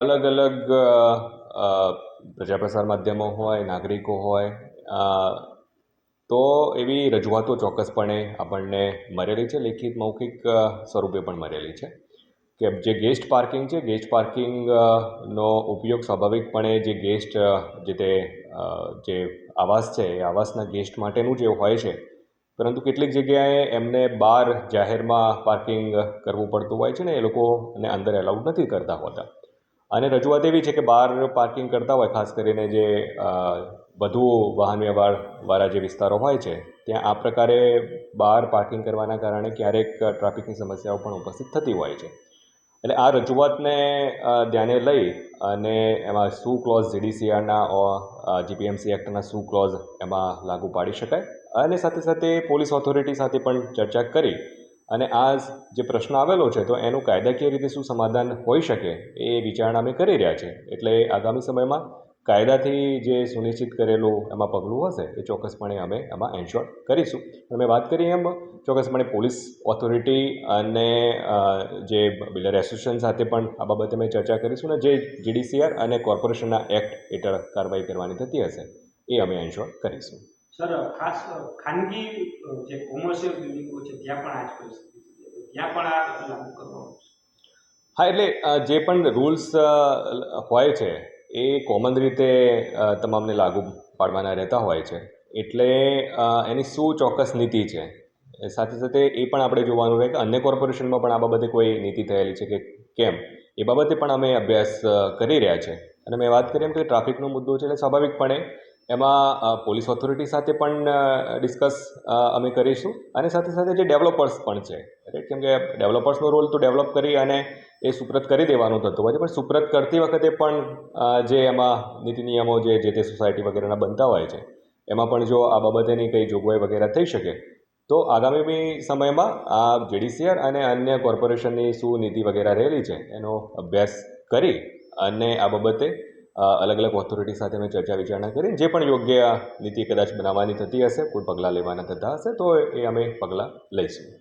અલગ અલગ પ્રજાપ્રસાર માધ્યમો હોય, નાગરિકો હોય તો એવી રજૂઆતો ચોક્કસપણે આપણને મળેલી છે. લેખિત, મૌખિક સ્વરૂપે પણ મળેલી છે કે જે ગેસ્ટ પાર્કિંગ છે, ગેસ્ટ પાર્કિંગ નો ઉપયોગ સ્વાભાવિકપણે જે ગેસ્ટ જે તે જે આવાસ છે, એ આવાસના ગેસ્ટ માટેનું જે હોય છે. પરંતુ કેટલીક જગ્યાએ એમને બહાર જાહેરમાં પાર્કિંગ કરવું પડતું હોય છે ને, એ લોકોને અંદર એલાઉડ નથી કરતા હોતા. અને રજૂઆત એવી છે કે બહાર પાર્કિંગ કરતા હોય, ખાસ કરીને જે વધુ વાહન વ્યવહાર વાળા જે વિસ્તારો હોય છે, ત્યાં આ પ્રકારે બહાર પાર્કિંગ કરવાના કારણે ક્યારેક ટ્રાફિકની સમસ્યાઓ પણ ઉપસ્થિત થતી હોય છે. એટલે આ રજૂઆતને ધ્યાને લઈ અને એમાં શું ક્લોઝ જીડીસીઆરના જીપીએમસી એક્ટના શું ક્લોઝ એમાં લાગુ પાડી શકાય. અને સાથે સાથે પોલીસ ઓથોરિટી સાથે પણ ચર્ચા કરી અને આ જે પ્રશ્ન આવેલો છે, તો એનું કાયદાકીય રીતે શું સમાધાન હોઈ શકે એ વિચારણા અમે કરી રહ્યા છીએ. એટલે આગામી સમયમાં કાયદાથી જે સુનિશ્ચિત કરેલું એમાં પગલું હશે, એ ચોક્કસપણે અમે એમાં એન્શ્યોર કરીશું. અમે વાત કરીએ એમ, ચોક્કસપણે પોલીસ ઓથોરિટી અને જે બિલ્ડર એસોસિએશન સાથે પણ આ બાબતે અમે ચર્ચા કરીશું અને જે જીડીસીઆર અને કોર્પોરેશનના એક્ટ હેઠળ કાર્યવાહી કરવાની થતી હશે, એ અમે એન્શ્યોર કરીશું. સર, ખાસ ખાનગી જે કોમર્શિયલ બિલ્ડિંગો છે, ત્યાં પણ આ જ પરિસ્થિતિ ત્યાં પણ આ લાગુ કરવાનું છે. હા, એટલે જે પણ રૂલ્સ હોય છે, એ કોમન રીતે તમામને લાગુ પાડવાના રહેતા હોય છે. એટલે એની શું ચોક્કસ નીતિ છે? સાથે સાથે એ પણ આપણે જોવાનું રહે કે અન્ય કોર્પોરેશનમાં પણ આ બાબતે કોઈ નીતિ થયેલી છે કે કેમ? એ બાબતે પણ અમે અભ્યાસ કરી રહ્યા છે. અને મેં વાત કરી એમ કે ટ્રાફિકનો મુદ્દો છે, એટલે સ્વાભાવિકપણે એમાં પોલીસ ઓથોરિટી સાથે પણ ડિસ્કસ અમે કરીશું. અને સાથે સાથે જે ડેવલપર્સ પણ છે રાઈટ કેમ કે ડેવલપર્સનો રોલ તો ડેવલપ કરી અને એ સુપ્રત કરી દેવાનું થતું હોય છે. પણ સુપ્રત કરતી વખતે પણ જે એમાં નીતિ નિયમો જે જે તે સોસાયટી વગેરેના બનતા હોય છે, એમાં પણ જો આ બાબતેની કંઈ જોગવાઈ વગેરે થઈ શકે, તો આગામી સમયમાં આ જેડીસીઆર અને અન્ય કોર્પોરેશનની શું નીતિ વગેરે રહેલી છે, એનો અભ્યાસ કરી અને આ બાબતે અલગ અલગ ઓથોરિટી સાથે અમે ચર્ચા વિચારણા કરી. જે પણ યોગ્ય નીતિ કદાચ બનાવવાની થતી હશે, કોઈ પગલાં લેવાના થતા હશે, તો એ અમે પગલાં લઈશું.